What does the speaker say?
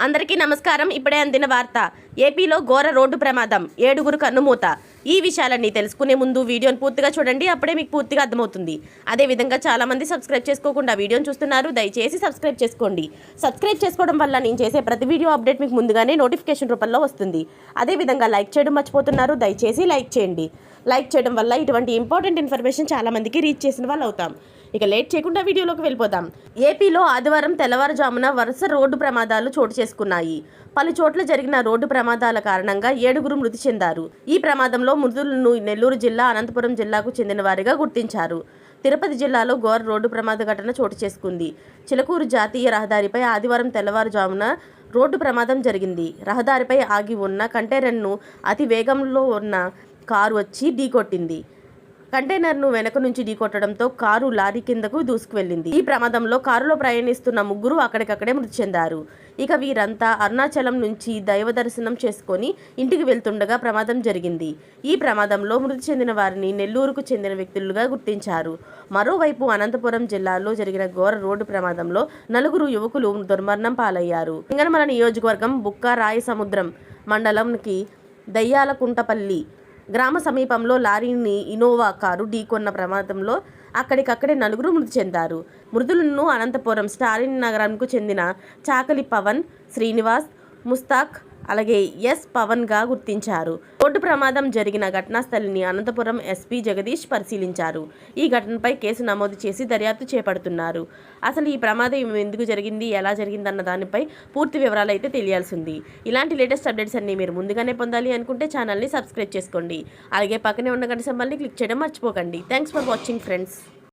అందరికీ నమస్కారం. ఇప్పుడే అందిన వార్త. ఏపీలో ఘోర రోడ్డు ప్రమాదం. ఏడుగురు కన్నుమూత. ఈ విషయాలన్నీ తెలుసుకునే ముందు వీడియోని పూర్తిగా చూడండి అప్పుడే మీకు పూర్తిగా అర్థమవుతుంది. అదేవిధంగా చాలామంది సబ్స్క్రైబ్ చేసుకోకుండా వీడియోని చూస్తున్నారు దయచేసి సబ్స్క్రైబ్ చేసుకోండి. సబ్స్క్రైబ్ చేసుకోవడం వల్ల నేను చేసే ప్రతి వీడియో అప్డేట్ మీకు ముందుగానే నోటిఫికేషన్ రూపంలో వస్తుంది. అదేవిధంగా లైక్ చేయడం మర్చిపోతున్నారు దయచేసి లైక్ చేయండి. లైక్ చేయడం వల్ల ఇటువంటి ఇంపార్టెంట్ ఇన్ఫర్మేషన్ చాలామందికి రీచ్ చేసిన వాళ్ళు అవుతాం. ఇక లేట్ చేయకుండా వీడియోలోకి వెళ్ళిపోతాం ఏపీలో ఆదివారం తెల్లవారుజామున వరుస రోడ్డు ప్రమాదాలు చోటు చేసుకున్నాయి. పలు చోట్ల జరిగిన రోడ్డు ప్రమాదాల కారణంగా ఏడుగురు మృతి చెందారు. ఈ ప్రమాదంలో మృతులను నెల్లూరు జిల్లా అనంతపురం జిల్లాకు చెందిన వారిగా గుర్తించారు. తిరుపతి జిల్లాలో ఘోర రోడ్డు ప్రమాద ఘటన చోటు చేసుకుంది. చిలకూరు జాతీయ రహదారిపై ఆదివారం తెల్లవారుజామున రోడ్డు ప్రమాదం జరిగింది. రహదారిపై ఆగి ఉన్న కంటైనర్ను అతి వేగంలో ఉన్న కారు వచ్చి ఢీకొట్టింది. కంటైనర్ను వెనక నుంచి ఢీకొట్టడంతో కారు లారీ కిందకు దూసుకువెళ్ళింది ఈ ప్రమాదంలో కారులో ప్రయాణిస్తున్న ముగ్గురు అక్కడికక్కడే మృతి చెందారు. ఇక వీరంతా అరుణాచలం నుంచి దైవ దర్శనం చేసుకొని ఇంటికి వెళ్తుండగా ప్రమాదం జరిగింది. ఈ ప్రమాదంలో మృతి చెందిన వారిని నెల్లూరుకు చెందిన వ్యక్తులుగా గుర్తించారు. మరోవైపు అనంతపురం జిల్లాలో జరిగిన ఘోర రోడ్డు ప్రమాదంలో నలుగురు యువకులు దుర్మరణం పాలయ్యారు. సింగనమల నియోజకవర్గం బుక్క రాయ సముద్రం మండలంకి దయ్యాలకుంటపల్లి గ్రామ సమీపంలో లారీని ఇనోవా కారు ఢీకొన్న ప్రమాదంలో అక్కడికక్కడే నలుగురు మృతి చెందారు. మృతులను అనంతపురం స్టాలిన్ నగరంకు చెందిన చాకలి పవన్ శ్రీనివాస్ ముస్తాక్ అలాగే ఎస్ పవన్గా గుర్తించారు. రోడ్డు ప్రమాదం జరిగిన ఘటనా స్థలిని అనంతపురం ఎస్పీ జగదీష్ పరిశీలించారు. ఈ ఘటనపై కేసు నమోదు చేసి దర్యాప్తు చేపడుతున్నారు. అసలు ఈ ప్రమాదం ఎందుకు జరిగింది ఎలా జరిగిందన్న దానిపై పూర్తి వివరాలు అయితే తెలియాల్సింది. ఇలాంటి లేటెస్ట్ అప్డేట్స్ అన్ని మీరు ముందుగానే పొందాలి అనుకుంటే ఛానల్ని సబ్స్క్రైబ్ చేసుకోండి. అలాగే పక్కనే ఉన్న గంట సింబల్ని క్లిక్ చేయడం మర్చిపోకండి. Thanks for watching friends.